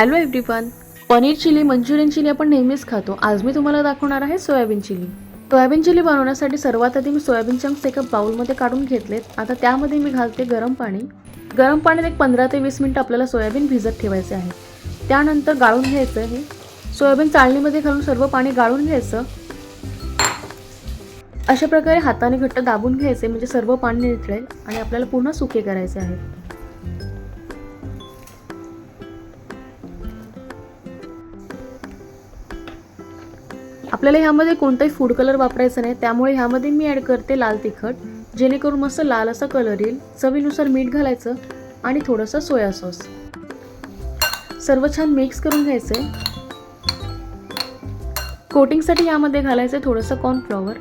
Hello everyone paneer chilli Manchurian chilli आपण नेहमीच खातो. आज मी तुम्हाला दाखवणार आहे सोयाबीन चिली. सोयाबीन चिली बनवण्यासाठी सर्वात आधी मी सोयाबीन चंक्स एका बाउलमध्ये काढून घेतलेत. आता त्यामध्ये मी घालते गरम पाणी. गरम पाण्यात एक पंधरा ते वीस मिनटं आपल्याला सोयाबीन भिजत ठेवायचे आहे. त्यानंतर गाळून घ्यायचं हे सोयाबीन चाळणीमध्ये घालून सर्व पाणी गाळून घ्यायचं. अशा प्रकारे हाताने घट्ट दाबून घ्यायचे म्हणजे सर्व पाणी निथळेल आणि आपल्याला पूर्ण सुके करायचे आहे. आपल्याला ह्यामध्ये कोणताही फूड कलर वापरायचा नाही. त्यामुळे ह्यामध्ये मी ॲड करते लाल तिखट जेणेकरून मस्त लाल असा कलर येईल. चवीनुसार मीठ घालायचं आणि थोडंसं सोया सॉस सर्व छान मिक्स करून घ्यायचं आहे कोटिंगसाठी यामध्ये घालायचं आहे थोडंसं कॉर्नफ्लॉवर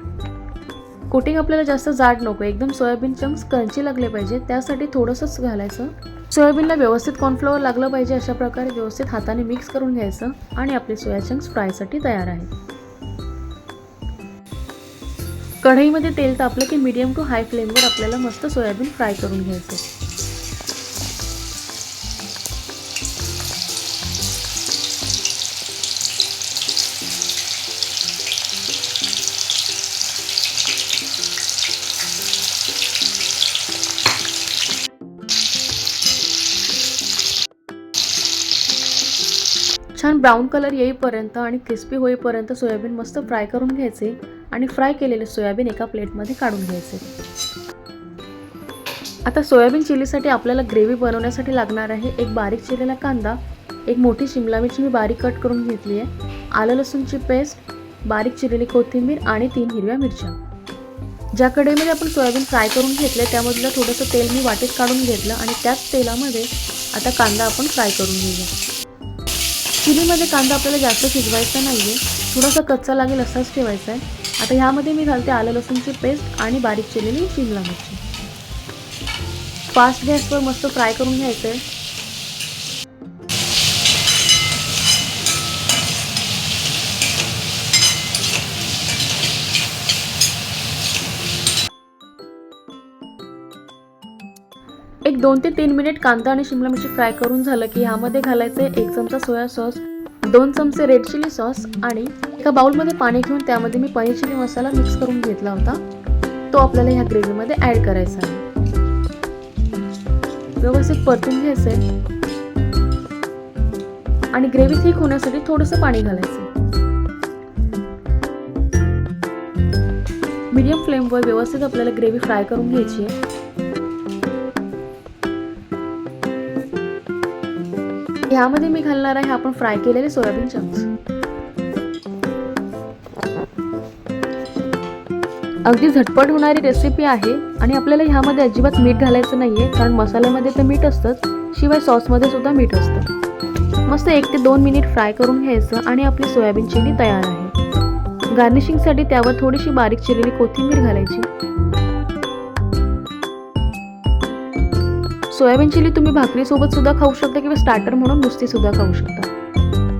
कोटिंग आपल्याला जास्त जाड नको एकदम सोयाबीन चंक्स क्रंची लागले पाहिजे. त्यासाठी थोडंसंच घालायचं. सोयाबीनला व्यवस्थित कॉर्नफ्लॉवर लागलं पाहिजे अशा प्रकारे व्यवस्थित हाताने मिक्स करून घ्यायचं आणि आपले सोया चंक्स फ्रायसाठी तयार आहेत. कढईमध्ये तेल तापलं की मीडियम टू हाय फ्लेमवर आपल्याला मस्त सोयाबीन फ्राय करून घ्यायचं. छान ब्राऊन कलर येईपर्यंत आणि क्रिस्पी होईपर्यंत सोयाबीन मस्त फ्राय करून घ्यायचे. आणि फ्राय केलेले सोयाबीन एका प्लेटमध्ये काढून घ्यायचे. आता सोयाबीन चिलीसाठी आपल्याला ग्रेव्ही बनवण्यासाठी लागणार आहे एक बारीक चिरलेला कांदा एक मोठी शिमला मिरची मी बारीक कट करून घेतली आहे आलं लसूणची पेस्ट बारीक चिरलेली कोथिंबीर आणि तीन हिरव्या मिरच्या. ज्या कडेमध्ये आपण सोयाबीन फ्राय करून घेतले त्यामधलं थोडंसं तेल मी वाटीत काढून घेतलं आणि त्याच तेलामध्ये आता कांदा आपण फ्राय करून घेऊया. चिलीमध्ये कांदा आपल्याला जास्त शिजवायचा नाही आहे थोडासा कच्चा लागेल असाच ठेवायचा आहे. आता ह्यामध्ये मी घालते आलं लसूणची पेस्ट आणि बारीक चिरलेली शिमला मिरची. फास्ट गॅसवर मस्त फ्राय करून घ्यायचं आहे एक दोन ते तीन मिनिट कांदा आणि शिमला मिरची फ्राय करून झालं की ह्यामध्ये घालायचं एक चमचा सोया सॉस दोन चमचे रेड चिली सॉस आणि एका बाउलमध्ये पाणी घेऊन त्यामध्ये मी पनीर चिली मसाला मिक्स करून घेतला होता. तो आपल्याला ह्या ग्रेव्हीमध्ये ॲड करायचा आहे. व्यवस्थित परतून घ्यायचंय. आणि ग्रेव्ही थिक होण्यासाठी थोडंसं पाणी घालायचं मीडियम फ्लेमवर व्यवस्थित आपल्याला ग्रेव्ही फ्राय करून घ्यायची आहे. ह्यामध्ये मी घालणार आहे आपण फ्राय केलेले सोयाबीन चंक्स अगदी झटपट होणारी रेसिपी आहे आणि आपल्याला ह्यामध्ये अजिबात मीठ घालायचं नाहीये कारण मसाल्यामध्ये तर मीठ असतंच शिवाय सॉसमध्ये सुद्धा मीठ असतं. मस्त एक ते दोन मिनिट फ्राय करून घ्यायचं आणि आपली सोयाबीन चिली तयार आहे. गार्निशिंगसाठी त्यावर थोडीशी बारीक चिरलेली कोथिंबीर घालायची. सोयाबीन चिली तुम्ही भाकरीसोबत सुद्धा खाऊ शकता किंवा स्टार्टर म्हणून नुसती सुद्धा खाऊ शकता.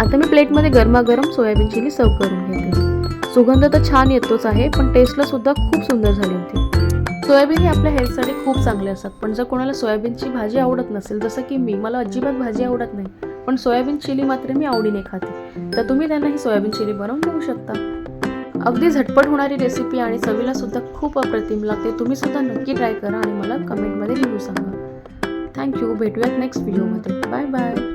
आता मी प्लेटमध्ये गरमागरम सोयाबीन चिली सर्व करून घेते. सुगंध तर छान येतोच आहे पण टेस्टला सुद्धा खूप सुंदर झाली होती. सोयाबीन हे आपल्या हेल्थसाठी खूप चांगले असतात पण जर कोणाला सोयाबीनची भाजी आवडत नसेल जसं की मी मला अजिबात भाजी आवडत नाही पण सोयाबीन चिली मात्र मी आवडीने खाते तर तुम्ही त्यांना ही सोयाबीन चिली बनवून देऊ शकता. अगदी झटपट होणारी रेसिपी आणि चवीला सुद्धा खूप अप्रतिम लागते तुम्ही सुद्धा नक्की ट्राय करा आणि मला कमेंटमध्ये लिहू सांगा. थँक्यू. भेटूयात नेक्स्ट व्हिडिओमध्ये बाय बाय